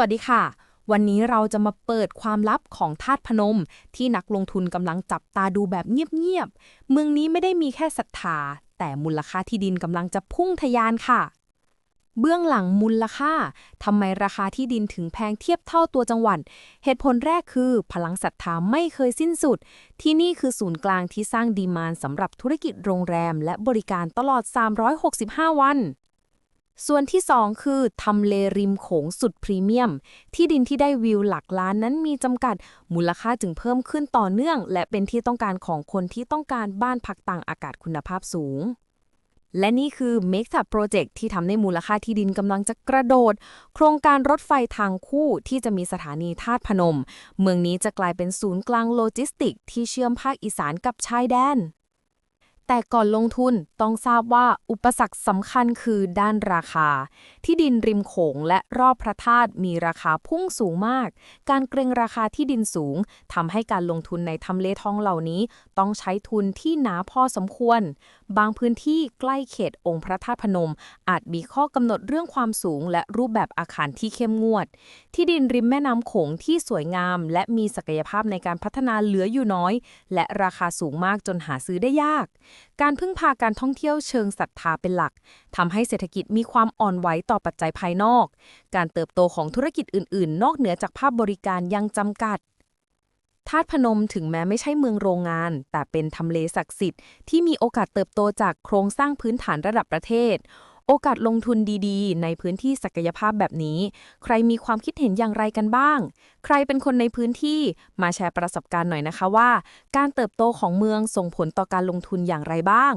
วัสดีค่ะ วันนี้เราจะมาเปิดความลับของธาตุพนม ที่นักลงทุนกำลังจับตาดูแบบเงียบๆ เมืองนี้ไม่ได้มีแค่ศรัทธา แต่มูลค่าที่ดินกำลังจะพุ่งทะยานค่ะ เบื้องหลังมูลค่าทำไมราคาที่ดินถึงแพงเทียบเท่าตัวจังหวัด เหตุผลแรกคือ พลังศรัทธาไม่เคยสิ้นสุด ที่นี่คือศูนย์กลางที่สร้างดีมานสำหรับธุรกิจโรงแรม และบริการตลอด 365 วัน ส่วนที่ 2 คือทำเลริมโขงสุดพรีเมียม ที่ดินที่ได้วิวหลักล้านนั้นมีจำกัด มูลค่าจึงเพิ่มขึ้นต่อเนื่อง และเป็นที่ต้องการของคนที่ต้องการบ้านพักต่างอากาศคุณภาพสูง และนี่คือ Make Up Project ที่ทำให้มูลค่าที่ดินกำลังจะกระโดด โครงการรถไฟทางคู่ที่จะมีสถานีธาตุพนม เมืองนี้จะกลายเป็นศูนย์กลางโลจิสติก ที่เชื่อมภาคอีสานกับชายแดน แต่ก่อนลงทุนต้องทราบว่าอุปสรรคสำคัญคือด้านราคา ที่ดินริมโขงและรอบพระธาตุมีราคาพุ่งสูงมาก การเกรงราคาที่ดินสูงทำให้การลงทุนในทำเลทองเหล่านี้ ต้องใช้ทุนที่หนาพอสมควร บางพื้นที่ใกล้เขตองค์พระธาตุพนม อาจมีข้อกำหนดเรื่องความสูง และรูปแบบอาคารที่เข้มงวด ที่ดินริมแม่น้ำโขงที่สวยงาม และมีศักยภาพในการพัฒนาเหลืออยู่น้อย และราคาสูงมากจนหาซื้อได้ยากการพึ่งพาการท่องเที่ยวเชิงศรัทธาเป็นหลักทำให้เศรษฐกิจมีความอ่อนไหวต่อปัจจัยภายนอก การเติบโตของธุรกิจอื่น ๆ นอกเหนือจากภาพบริการยังจำกัดธาตุพนมถึงแม้ไม่ใช่เมืองโรงงาน แต่เป็นทำเลศักดิ์สิทธิ์ที่มีโอกาสเติบโตจากโครงสร้างพื้นฐานระดับประเทศ โอกาสลงทุนดีๆ ในพื้นที่ศักยภาพแบบนี้ ใครมีความคิดเห็นอย่างไรกันบ้าง ใครเป็นคนในพื้นที่มาแชร์ประสบการณ์หน่อยนะคะว่า การเติบโตของเมืองส่งผลต่อการลงทุนอย่างไรบ้าง